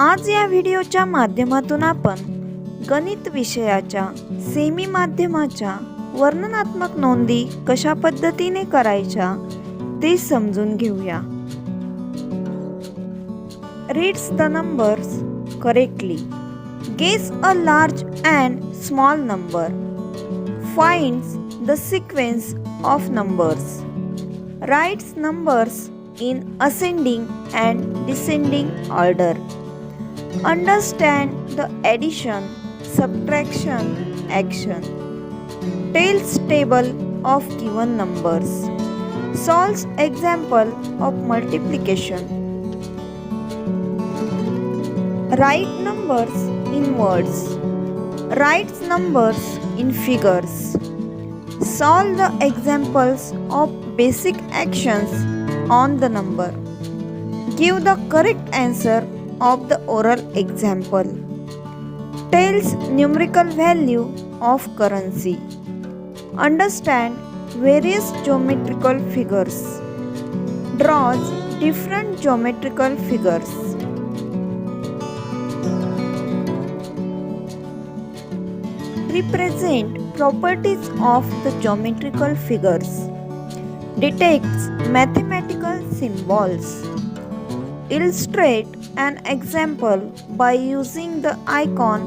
आज या व्हिडिओच्या माध्यमातून आपण गणित विषयाच्या सेमी माध्यमाच्या वर्णनात्मक नोंदी कशा पद्धतीने करायच्या ते समजून घेऊया. Reads the numbers correctly guess a large and small number finds the sequence of numbers writes numbers in ascending and descending order understand the addition, subtraction action, tells table of given numbers, solves example of multiplication, write numbers in words, writes numbers in figures. Solve the examples of basic actions on the number. Give the correct answer of the oral example. Tells numerical value of currency. Understand various geometrical figures. Draws different geometrical figures. represent properties of the geometrical figures, detects mathematical symbols, illustrate an example by using the icon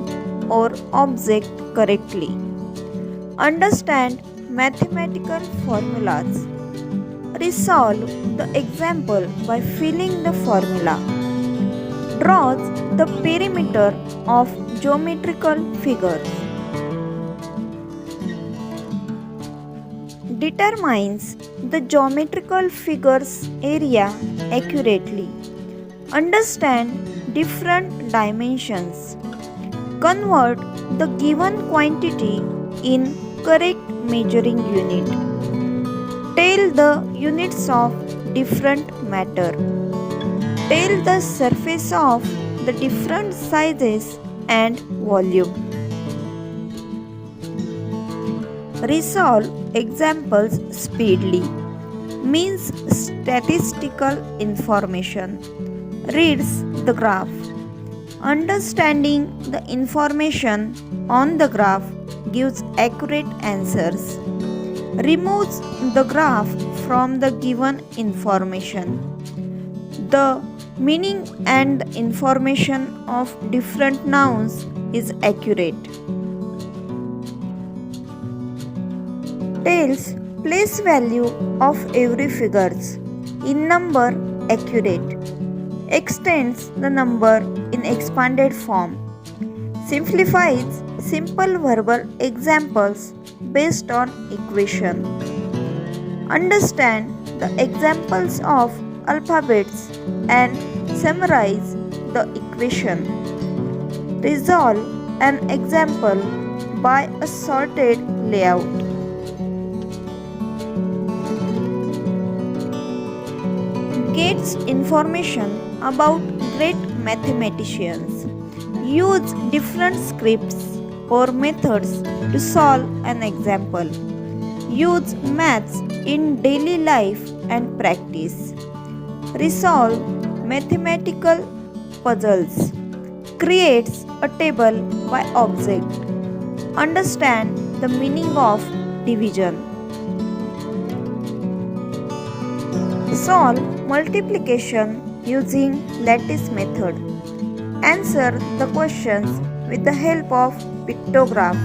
or object correctly, understand mathematical formulas, resolve the example by filling the formula, draws the perimeter of geometrical figures. determines the geometrical figure's area accurately. Understand different dimensions. Convert the given quantity in correct measuring unit. Tell the units of different matter. Tell the surface of the different sizes and volume. Resolve examples speedily. Means statistical information. Reads the graph. Understanding the information on the graph gives accurate answers. Removes the graph from the given information. The meaning and information of different nouns is accurate. tells place value of every figures in number accurate extends the number in expanded form simplifies simple verbal examples based on equation. Understand the examples of alphabets and summarize the equation. Resolve an example by a sorted layout. Gets information about great mathematicians. Use different scripts or methods to solve an example. Use maths in daily life and practice. Resolve mathematical puzzles. Creates a table by object. Understand the meaning of division. Solve multiplication using lattice method. Answer the questions with the help of pictograph.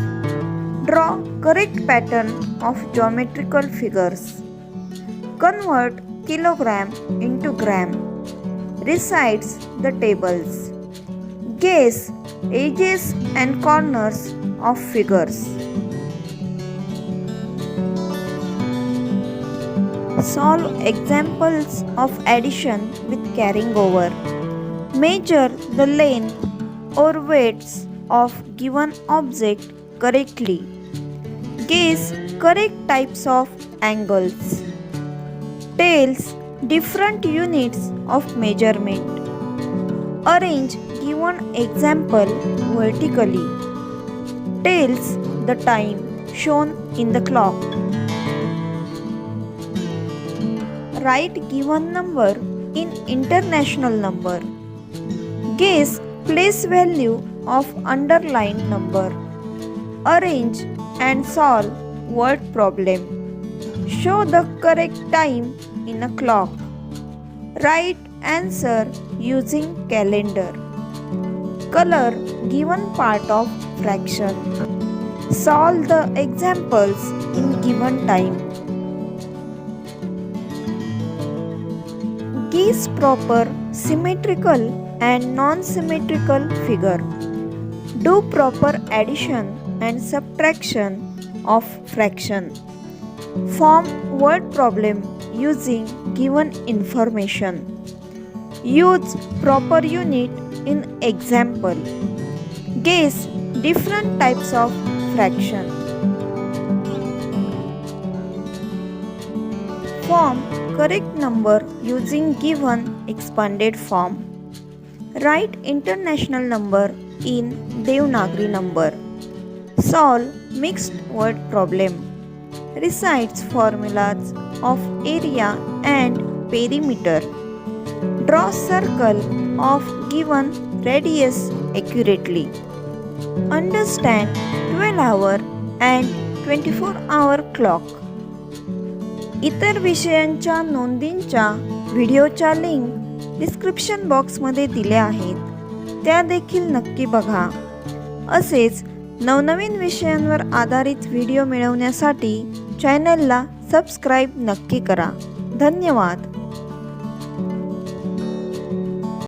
Draw correct pattern of geometrical figures. Convert kilogram into gram. Recites the tables. Guess edges and corners of figures. Solve examples of addition with carrying over. Measure the length or weights of given object correctly. Guess correct types of angles. Tells different units of measurement. Arrange given example vertically. Tells the time shown in the clock. Write given number in international number. Guess Place value of underlined number. Arrange and solve word problem. Show the correct time in a clock. Write answer using calendar. Color given part of fraction. Solve the examples in given time. Guess proper symmetrical and non-symmetrical figure. Do proper addition and subtraction of fraction. Form word problem using given information. Use proper unit in example. Guess different types of fraction. Form correct number using given expanded form. Write international number in Devanagari number. Solve mixed word problem. Recites formulas of area and perimeter. Draw circle of given radius accurately. Understand 12 hour and 24 hour clock. इतर विषयांच्या नोंदींच्या व्हिडिओच्या link description बॉक्समध्ये दिल्या आहेत. त्या देखील नक्की बघा. असेच नवनवीन विषयांवर आधारित व्हिडिओ मिळवण्यासाठी चॅनलला सबस्क्राईब नक्की करा. धन्यवाद.